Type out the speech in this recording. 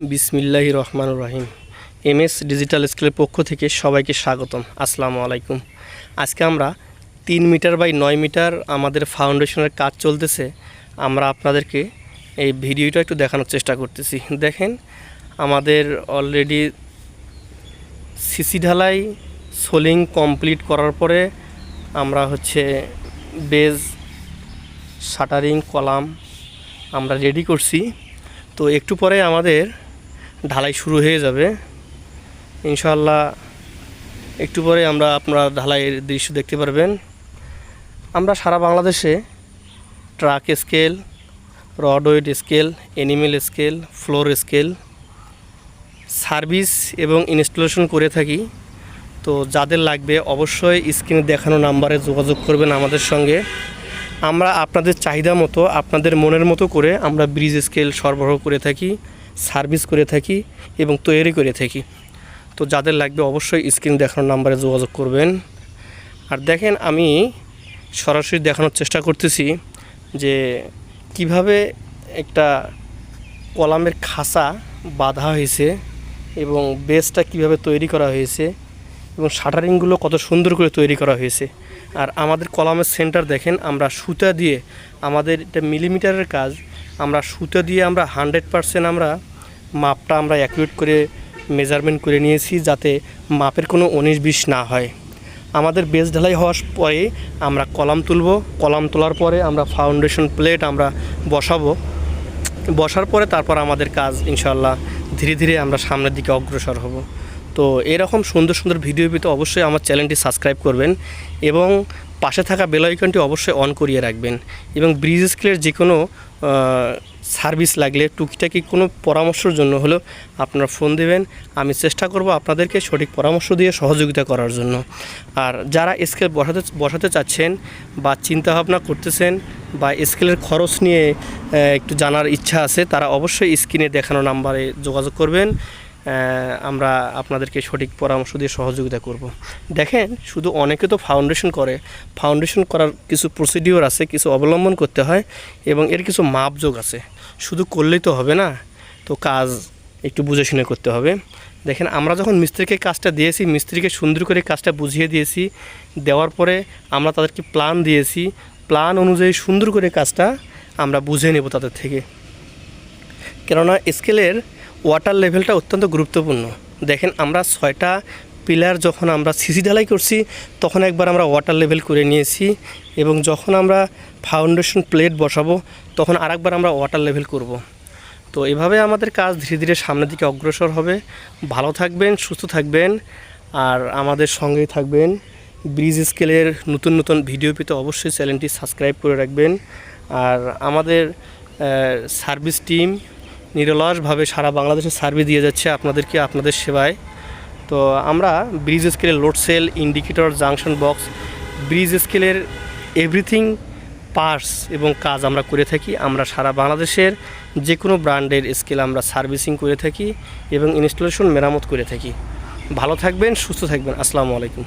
বিসমিল্লাহ রহমান রাহিম। এম এস ডিজিটাল স্কুলের পক্ষ থেকে সবাইকে স্বাগতম। আসসালামু আলাইকুম। আজকে আমরা তিন মিটার বাই নয় মিটার আমাদের ফাউন্ডেশনের কাজ চলতেছে। আমরা আপনাদেরকে এই ভিডিওটা একটু দেখানোর চেষ্টা করতেছি। দেখেন, আমাদের অলরেডি সিসি ঢালাই সোলিং কমপ্লিট করার পরে আমরা হচ্ছে বেজ, শাটারিং, কলাম আমরা রেডি করছি। তো একটু পরে আমাদের ঢালাই শুরু হয়ে যাবে। ইনশাল্লাহ একটু পরে আমরা আপনারা ঢালাইয়ের দৃশ্য দেখতে পারবেন। আমরা সারা বাংলাদেশে truck scale road weight scale, animal scale, floor scale, service এবং ইনস্টলেশন করে থাকি। তো যাদের লাগবে অবশ্যই স্ক্রিনে দেখানো নাম্বারে যোগাযোগ করবেন আমাদের সঙ্গে। আমরা আপনাদের চাহিদা মতো, আপনাদের মনের মতো করে আমরা ব্রিজ স্কেল সরবরাহ করে থাকি। সার্ভিস করে থাকি এবং তৈরি করে থাকি। তো যাদের লাগবে অবশ্যই স্ক্রিন দেখানোর নাম্বারে যোগাযোগ করবেন। আর দেখেন আমি সরাসরি দেখানোর চেষ্টা করতেছি যে কীভাবে একটা কলামের খাঁচা বাঁধা হয়েছে এবং বেসটা কীভাবে তৈরি করা হয়েছে এবং শাটারিংগুলো কত সুন্দর করে তৈরি করা হয়েছে। আর আমাদের কলামের সেন্টার দেখেন, আমরা সুতা দিয়ে, আমাদের এটা মিলিমিটারের কাজ, আমরা সুতা দিয়ে আমরা হান্ড্রেড পারসেন্ট আমরা মাপটা আমরা অ্যাকুরেট করে মেজারমেন্ট করে নিয়েছি যাতে মাপের কোনো উনিশ বিশ না হয়। আমাদের বেস ঢালাই হওয়ার পরে আমরা কলাম তুলব। কলাম তোলার পরে আমরা ফাউন্ডেশন প্লেট আমরা বসাবো। বসার পরে তারপর আমাদের কাজ ইনশাল্লাহ ধীরে ধীরে আমরা সামনের দিকে অগ্রসর হব। তো এরকম সুন্দর সুন্দর ভিডিও পেতে অবশ্যই আমার চ্যানেলটি সাবস্ক্রাইব করবেন এবং পাশে থাকা বেল আইকনটি অবশ্যই অন করিয়ে রাখবেন এবং ব্রিজ স্কেলের যে কোনো সার্ভিস লাগলে টুকিটাকি কোনো পরামর্শের জন্য হলো আপনারা ফোন দেবেন। আমি চেষ্টা করব আপনাদেরকে সঠিক পরামর্শ দিয়ে সহযোগিতা করার জন্য। আর যারা স্কেল বসাতে বসাতে চাচ্ছেন বা চিন্তাভাবনা করতেছেন বা স্কেলের খরচ নিয়ে একটু জানার ইচ্ছা আছে, তারা অবশ্যই স্ক্রিনে দেখানো নাম্বারে যোগাযোগ করবেন। আমরা আপনাদেরকে সঠিক পরামর্শ দিয়ে সহযোগিতা করব। দেখেন, শুধু অনেকে তো ফাউন্ডেশন করে। ফাউন্ডেশন করার কিছু প্রসিডিওর আছে, কিছু অবলম্বন করতে হয় এবং এর কিছু মাপযোগ আছে। শুধু করলেই তো হবে না? তো কাজ একটু বুঝে শুনে করতে হবে। দেখেন, আমরা যখন মিস্ত্রিকে কাজটা দিয়েছি, মিস্ত্রিকে সুন্দর করে কাজটা বুঝিয়ে দিয়েছি, দেওয়ার পরে আমরা তাদেরকে প্ল্যান দিয়েছি। প্ল্যান অনুযায়ী সুন্দর করে কাজটা আমরা বুঝে নেব তাদের থেকে। কেননা স্কেলের ওয়াটার লেভেলটা অত্যন্ত গুরুত্বপূর্ণ। দেখেন, আমরা ছয়টা পিলার যখন আমরা সিসি ঢালাই করছি, তখন একবার আমরা ওয়াটার লেভেল করে নিয়েছি এবং যখন আমরা ফাউন্ডেশন প্লেট বসাবো, তখন আরেকবার আমরা ওয়াটার লেভেল করব। তো এভাবে আমাদের কাজ ধীরে ধীরে সামনের দিকে অগ্রসর হবে। ভালো থাকবেন, সুস্থ থাকবেন। আর আমাদের সঙ্গেই থাকবেন। ব্রিজ স্কেলের নতুন নতুন ভিডিও পেতে অবশ্যই চ্যানেলটি সাবস্ক্রাইব করে রাখবেন। আর আমাদের সার্ভিস টিম নিরলসভাবে সারা বাংলাদেশে সার্ভিস দিয়ে যাচ্ছে আপনাদেরকে আপনাদের সেবায়। তো আমরা ব্রিজ স্কেলের load cell, indicator, junction box, bridge স্কেলের এভরিথিং, পার্টস এবং কাজ আমরা করে থাকি। আমরা সারা বাংলাদেশের যে কোনো ব্র্যান্ডের স্কেল আমরা সার্ভিসিং করে থাকি এবং ইনস্টলেশন মেরামত করে থাকি। ভালো থাকবেন, সুস্থ থাকবেন। আসসালামু আলাইকুম।